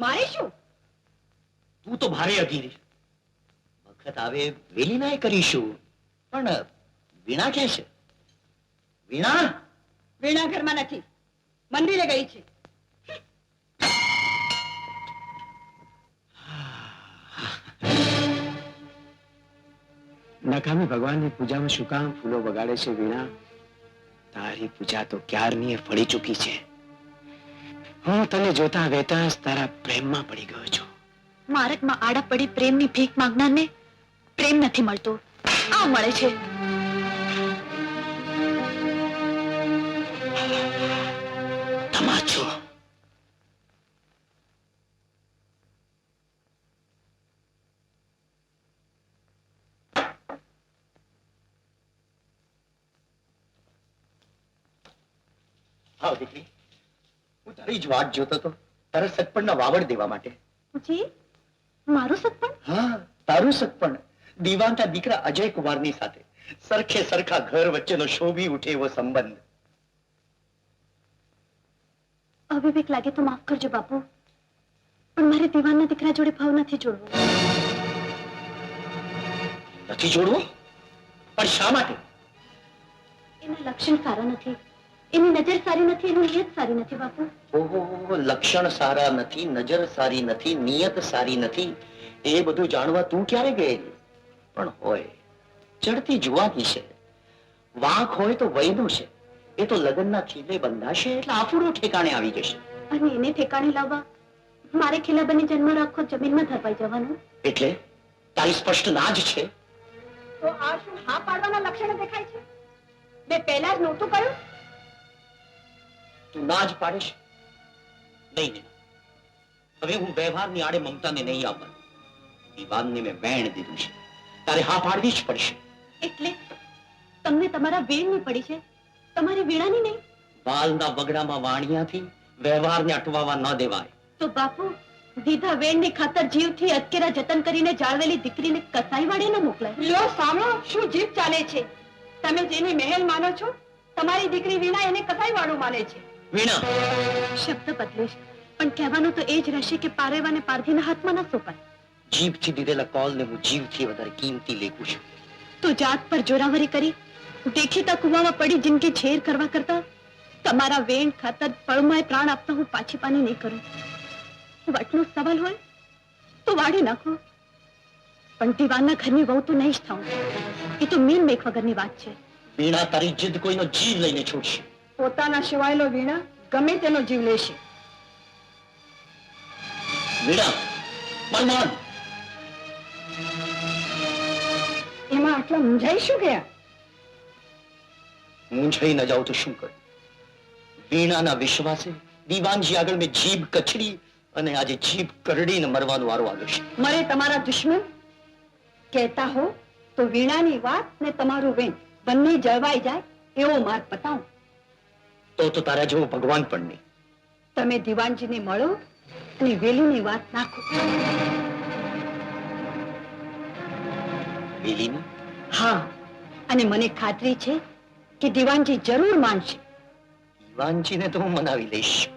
મારે શું? તું તો ભારે અધીરી વખત આવે વેલી ના કરીશું પણ વીણા કે છે? વીણા? વીણા ઘરમાં નથી. મંદિરે ગઈ છે. નકામી ભગવાનની પૂજામાં શું કામ ફૂલો બગાડે છે વીણા? તારી પૂજા તો ક્યારની ફળી ચૂકી છે? હું તને જોતા વેતા તારા પ્રેમમાં પડી ગયો છું. મારકમાં આડા પડી પ્રેમની ભીખ માંગનારને પ્રેમ નથી મળતો. આ મળે છે. તમાચો આવ દીકરી. હું તારી જ વાત જોતો હતો તારા સગપણના વાવડ દેવા માટે. જી મારું સપન હા તારું સગપણ. દીવાનના દીકરા અજય કુમારની સાથે. સરખે સરખા ઘર વચ્ચેનો શોભી ઉઠે એવો સંબંધ. અવિવેક લાગે તો માફ કરજો બાપુ. પણ મારે દીવાનના દીકરા જોડે ભાવ નથી જોડવો. નથી જોડવો? પણ શા માટે? એના લક્ષણ સારા નથી. એની નજર સારી નથી એની નિયત સારી નથી બાપુ. ઓહો લક્ષણ સારા નથી નજર સારી નથી નિયત સારી નથી એ બધું જાણવા તું ક્યારે ગયેલી? પણ હોય ચડતી જુવાની છે. વાંક હોય તો વયનું છે. એ તો લગ્નના ખીલે બંધાશે એટલે આફુડો ઠેકાણે આવી જશે. અને એને ઠેકાણે લાવવા? મારે ખીલા બની જન્મ રાખો જમીનમાં ધરપાઈ જવાનું? એટલે? તારી સ્પષ્ટ ના જ છે. તો આ શું હા પાડવાના લક્ષણો દેખાય છે? મેં પહેલા જ નહોતું કહ્યું? તું ના જ પાડીશ? નહીં નહીં. હવે હું વ્યવહારની આડે મમતાને નહીં આવવાનું. વિવાદને મેં વેણ દીધું છે. તારે હા પાડવી જ પડશે. એટલે તમને તમારા વેણની પડી છે? તમારી વીણાની નહીં? વાલના વગડામાં વાણિયાથી વ્યવહારને અટવાવા ન દેવાય. તો બાપુ દીધા વેણની ખાતર જીવથી અટકેરા જતન કરીને જાળવેલી દીકરીને કસાઈ વાળે ન મોકલાય. લો સાંભળો શું જીભ ચાલે છે? તમે જેને મહેલ માનો છો તમારી દીકરી વીણા એને કસાઈ વાળું માને છે. વીણા. શબ્દ બદલીશ. પણ કહેવાનું તો એ જ રહેશે કે પારેવાને પારધીના હાથમાં ન સોંપાય. જીભથી દીધેલા કોલને હું જીવથી વધારે કિંમતી લેખું છું. તો જાત પર જોરાવરી કરી દેખીતા કુવામાં પડી જિંદગી ઝેર કરવા કરતા તમારા વેણ ખાતર પળમાય પ્રાણ આપતા હું પાછી પાની નહીં કરું. વટનો સવાલ હોય તો વાળી નાખો. પણ દીવાનના ઘરની વહુ તો નહીં જ થાઉં. એ તો મીન મેક વગરની વાત છે. વીણા તારી જીદ કોઈનો જીવ લઈને છૂટશે પોતાના સિવાયનો વીણા ગમે તેનો જીવ લેશે. વીણા એમાં આટલા મૂંઝાઈ શું ગયા? મૂંઝાઈ ન જાઉં તો શું કરું? વીણાના વિશ્વાસે દીવાનજી આગળ મેં જીભ કચડી અને આજે જીભ કરડીને મરવાનો વારો આવ્યો છે. મરે તમારા દુશ્મન કહેતા હો તો વીણાની વાત ને તમારું વેણ બંને જળવાઈ જાય એવો માર્ગ બતાવો. તો તો તારા જેવો ભગવાન પણ નહીં. તમે દીવાનજીને મળો અને વેલીની વાત નાખો. વેલીની? હા અને મને ખાતરી છે કે દીવાનજી જરૂર માનશે. દીવાનજીને તો હું મનાવી લઈશ.